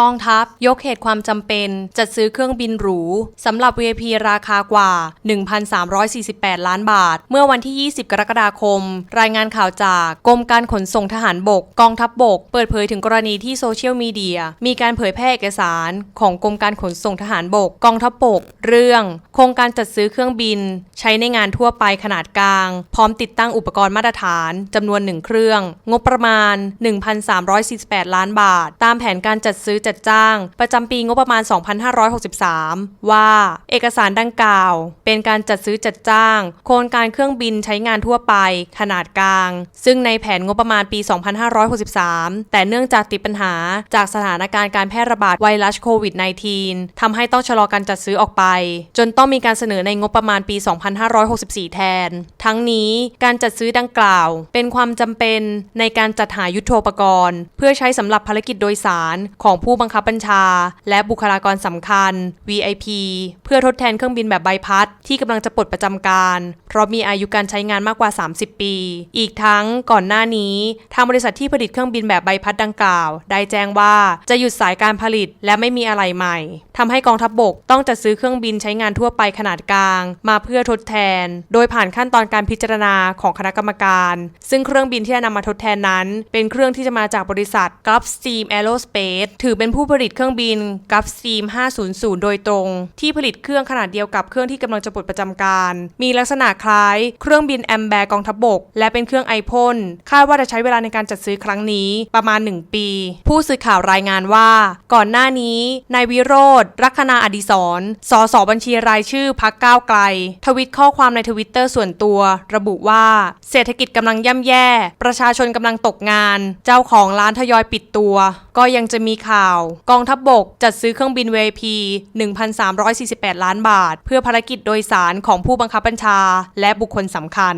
กองทัพยกเหตุความจำเป็น จัดซื้อเครื่องบินหรูสำหรับ VIP ราคากว่า 1,348 ล้านบาท เมื่อวันที่ 20 กรกฎาคม รายงานข่าวจากกรมการขนส่งทหารบก กองทัพบบก เปิดเผยถึงกรณีที่โซเชียลมีเดีย มีการเผยแพร่เอกสาร ของกรมการขนส่งทหารบก กองทัพบบก เรื่อง โครงการจัดซื้อเครื่องบิน ใช้ในงานทั่วไปขนาดกลาง พร้อมติดตั้งอุปกรณ์มาตรฐานจำนวนหนึ่งเครื่อง งบประมาณ 1,348 ล้านบาท ตามแผนการจัดซื้อจัดจ้าง ประจำปีงบประมาณ 2563 ว่า เอกสารดังกล่าว เป็นการจัดซื้อจัดจ้าง โครงการเครื่องบินใช้งานทั่วไป ขนาดกลาง ซึ่งในแผนงบประมาณปี 2563 แต่เนื่องจากติดปัญหาจากสถานการณ์การแพร่ระบาดไวรัสโควิด -19 ทำให้ต้องชะลอการจัดซื้อออกไป จนต้องมีการเสนอในงบประมาณปี 2564 แทน ทั้งนี้การจัดซื้อดังกล่าว เป็นความจำเป็นในการจัดหายุทโธปกรณ์ เพื่อใช้สำหรับภารกิจโดยสารของผู้บังคับบัญชา และบุคลากรสำคัญ VIP เพื่อทดแทนเครื่องบินแบบใบพัด ที่กำลังจะปลดประจำการ เพราะมีอายุการใช้งานมากกว่า 30 ปี อีกทั้งก่อนหน้านี้ ทางบริษัทที่ผลิตเครื่องบินแบบใบพัดดังกล่าว ได้แจ้งว่าจะหยุดสายการผลิตและไม่มีอะไรใหม่ทำให้กองทัพบบกต้องจัดซื้อเครื่องบินใช้งานทั่วไปขนาดกลาง มาเพื่อทดแทน โดยผ่านขั้นตอนการพิจารณาของคณะกรรมการ ซึ่งเครื่องบินที่จะนำมาทดแทนนั้น เป็นเครื่องที่จะมาจากบริษัท Gulfstream Aerospace ถือเป็นผู้ผลิตเครื่องบิน Gulfstream 500 โดยตรง ที่ผลิตเครื่องขนาดเดียวกับเครื่องที่กำลังจะปลดประจำการ มีลักษณะคล้ายเครื่องบินแอมแบร์กองทัพบบก และเป็นเครื่องไอพ่นคาดว่าจะใช้เวลาในการจัดซื้อครั้งนี้ประมาณ 1 ปี ผู้สื่อข่าวรายงานว่า ก่อนหน้านี้นายวิโรธรัคนาอดิศรสสบัญชีรายชื่อพักก้าวไกล ทวิตข้อความในทวิตเตอร์ส่วนตัว ระบุว่า เศรษฐกิจกำลังย่ำแย่ ประชาชนกำลังตกงาน เจ้าของร้านทยอยปิดตัว ก็ยังจะมีข่าวาวกองทัพบบกจัดซื้อเครื่องบิน VIP 1,348 ล้านบาท เพื่อภารกิจโดยสารของผู้บังคับบัญชา และบุคคลสำคัญ